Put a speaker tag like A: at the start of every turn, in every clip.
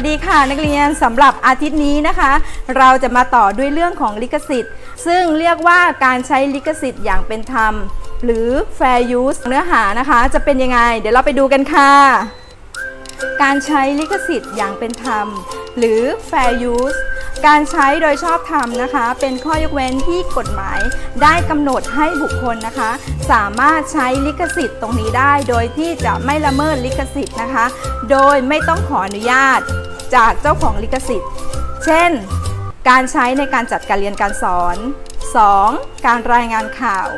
A: วัสดีค่ะนักเรียนสำหรับอาทิตย์นี้นะคะ เราจะมาต่อด้วยเรื่องของลิขสิทธิ์ ซึ่งเรียกว่าการใช้ลิขสิทธิ์อย่างเป็นธรรม หรือ fair use เนื้อหานะคะ จะเป็นยังไง เดี๋ยวเราไปดูกันค่ะ การใช้ลิขสิทธิ์อย่างเป็นธรรม หรือ fair use การใช้โดยชอบธรรมนะคะ เป็นข้อยกเว้นที่กฎหมายได้กำหนดให้บุคคลนะคะ สามารถใช้ลิขสิทธิ์ตรงนี้ได้ โดยที่จะไม่ละเมิดลิขสิทธิ์นะคะ โดยไม่ต้องขออนุญาตจากเจ้าของลิขสิทธิ์ เช่น การใช้ในการจัดการเรียนการสอน 2. การรายงานข่าว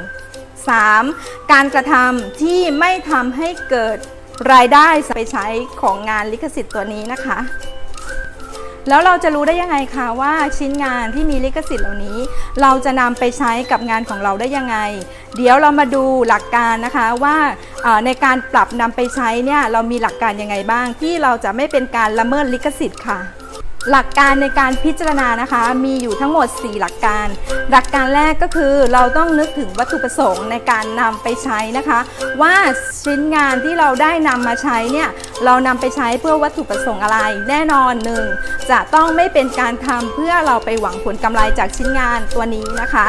A: 3. การกระทำที่ไม่ทำให้เกิดรายได้ไปใช้ของงานลิขสิทธิ์ตัวนี้นะคะ แล้วเราจะรู้ได้ยังไงคะว่าชิ้นงานที่มีลิขสิทธิ์เหล่านี้ เราจะนำไปใช้กับงานของเราได้ยังไง เดี๋ยวเรามาดูหลักการนะคะว่าในการปรับนำไปใช้เนี่ยเรามีหลักการยังไงบ้าง ที่เราจะไม่เป็นการละเมิดลิขสิทธิ์ค่ะ หลักการในการพิจารณานะคะ มีอยู่ทั้งหมด 4 หลักการ หลักการแรกก็คือเราต้องนึกถึงวัตถุประสงค์ในการนำไปใช้นะคะ ว่าชิ้นงานที่เราได้นำมาใช้เนี่ยเรานำไปใช้เพื่อวัตถุประสงค์อะไร แน่นอนหนึ่งจะต้องไม่เป็นการทำเพื่อเราไปหวังผลกำไรจากชิ้นงานตัวนี้นะคะ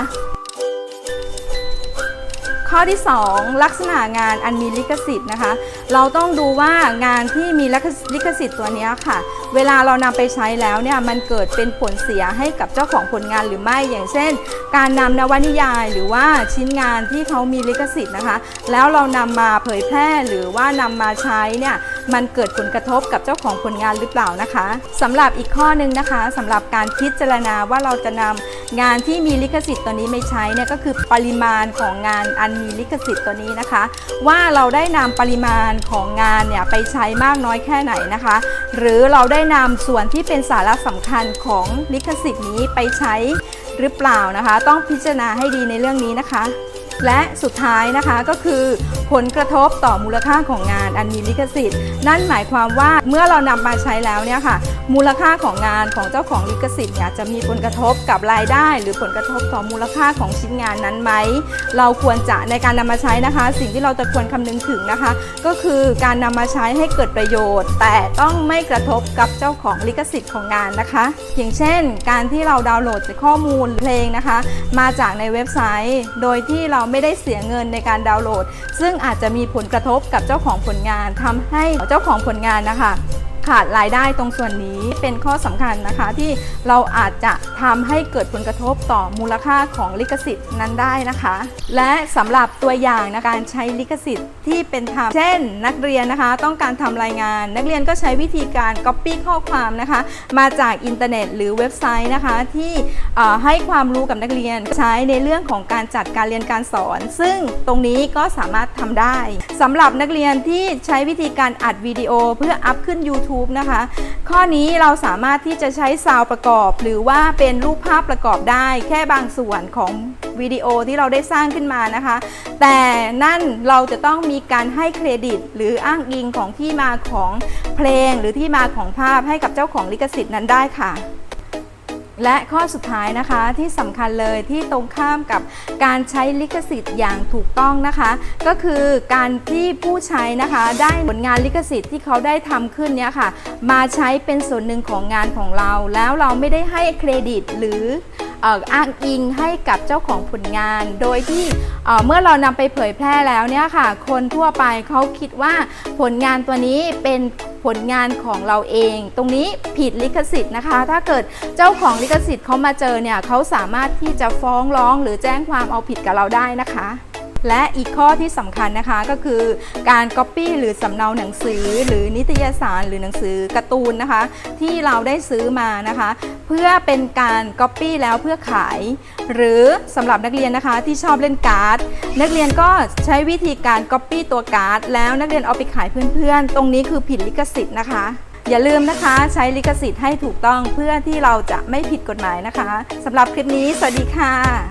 A: ข้อที่ 2 ลักษณะงานอันมีลิขสิทธิ์นะคะ เราต้องดูว่างานที่มีลิขสิทธิ์ตัวนี้ค่ะ เวลาเรานำไปใช้แล้วเนี่ยมันเกิดเป็นผลเสียให้กับเจ้าของผลงานหรือไม่อย่างเช่น การนำนวนิยายหรือว่าชิ้นงานที่เขามีลิขสิทธิ์นะคะ แล้วเรานำมาเผยแพร่หรือว่านำมาใช้เนี่ยมันเกิดผลกระทบกับเจ้าของผลงานหรือเปล่านะคะสำหรับอีกข้อหนึ่งนะคะสำหรับการพิจารณาว่าเราจะนำ งานที่มีลิขสิทธิ์ตัวนี้ไม่ใช้เนี่ยก็คือปริมาณของงานอันมีลิขสิทธิ์ตัวนี้นะคะ ว่าเราได้นำปริมาณของงานเนี่ยไปใช้มากน้อยแค่ไหนนะคะ หรือเราได้นำส่วนที่เป็นสาระสำคัญของลิขสิทธิ์นี้ไปใช้หรือเปล่านะคะ ต้องพิจารณาให้ดีในเรื่องนี้นะคะ และสุดท้ายนะคะก็คือผลกระทบต่อมูลค่าของงานอันมีลิขสิทธิ์ นั่นหมายความว่าเมื่อเรานำมาใช้แล้วเนี่ยค่ะ มูลค่าของงานของเจ้าของลิขสิทธิ์เนี่ยจะมีผลกระทบกับรายได้ หรือผลกระทบต่อมูลค่าของชิ้นงานนั้นไหมเราควรจะในการนำมาใช้นะคะ สิ่งที่เราจะควรคำนึงถึงนะคะ ก็คือการนำมาใช้ให้เกิดประโยชน์ แต่ต้องไม่กระทบกับเจ้าของลิขสิทธิ์ของงานนะคะ อย่างเช่น การที่เราดาวน์โหลดข้อมูลเพลงนะคะ มาจากในเว็บไซต์ โดยที่เราราไม่ได้เสียเงินในการดาวน์โหลด ซึ่งอาจจะมีผลกระทบกับเจ้าของผลงานทำให้เจ้าของผลงานนะคะ ขาดรายได้ตรงส่วนนี้เป็นข้อสำคัญนะคะที่เราอาจจะทำให้เกิดผลกระทบต่อมูลค่าของลิขสิทธิ์นั้นได้นะคะ และสำหรับตัวอย่างในการใช้ลิขสิทธิ์ที่เป็นธรรมเช่น นักเรียนนะคะ ต้องการทำรายงาน นักเรียนก็ใช้วิธีการ Copy ข้อความนะคะ มาจากอินเทอร์เน็ต หรือเว็บไซต์นะคะ ที่ให้ความรู้กับนักเรียนใช้ในเรื่องของการจัดการเรียนการสอน ซึ่งตรงนี้ก็สามารถทำได้สำหรับนักเรียนที่ใช้วิธีการอัดวิดีโอเพื่ออัพขึ้น YouTube นะคะ ข้อนี้เราสามารถที่จะใช้ซาวด์ประกอบ หรือว่าเป็นรูปภาพประกอบได้แค่บางส่วนของวิดีโอที่เราได้สร้างขึ้นมานะคะ แต่นั่นเราจะต้องมีการให้เครดิต หรืออ้างอิงของที่มาของเพลงหรือที่มาของภาพให้กับเจ้าของลิขสิทธิ์นั้นได้ค่ะ และข้อสุดท้ายนะคะที่สำคัญเลยที่ตรงข้ามกับการใช้ลิขสิทธิ์อย่างถูกต้องนะคะ ก็คือการที่ผู้ใช้นะคะได้ผลงานลิขสิทธิ์ที่เขาได้ทำขึ้นเนี่ยค่ะ มาใช้เป็นส่วนหนึ่งของงานของเรา แล้วเราไม่ได้ให้เครดิตหรืออ้างอิงให้กับเจ้าของผลงาน โดยที่เเมื่อเรานำไปเผยแพร่แล้วเนี่ยค่ะ คนทั่วไปเขาคิดว่าผลงานตัวนี้เป็น ผลงานของเราเอง ตรงนี้ผิดลิขสิทธิ์นะคะ ถ้าเกิดเจ้าของลิขสิทธิ์เขามาเจอเนี่ยเขาสามารถที่จะฟ้องร้องหรือแจ้งความเอาผิดกับเราได้นะคะ และอีกข้อที่สำคัญนะคะก็คือการก๊อปปี้หรือสำเนาหนังสือ หรือนิตยสารหรือหนังสือการ์ตูนนะคะ ที่เราได้ซื้อมานะคะ เพื่อเป็นการก๊อปปี้แล้วเพื่อขาย หรือสำหรับนักเรียนนะคะที่ชอบเล่นการ์ด นักเรียนก็ใช้วิธีการก๊อปปี้ตัวการ์ด แล้วนักเรียนเอาไปขายเพื่อนๆ ตรงนี้คือผิดลิขสิทธิ์นะคะอย่าลืมนะคะใช้ลิขสิทธิ์ให้ถูกต้องเพื่อที่เราจะไม่ผิดกฎหมายนะคะสำหรับคลิปนี้ สวัสดีค่ะ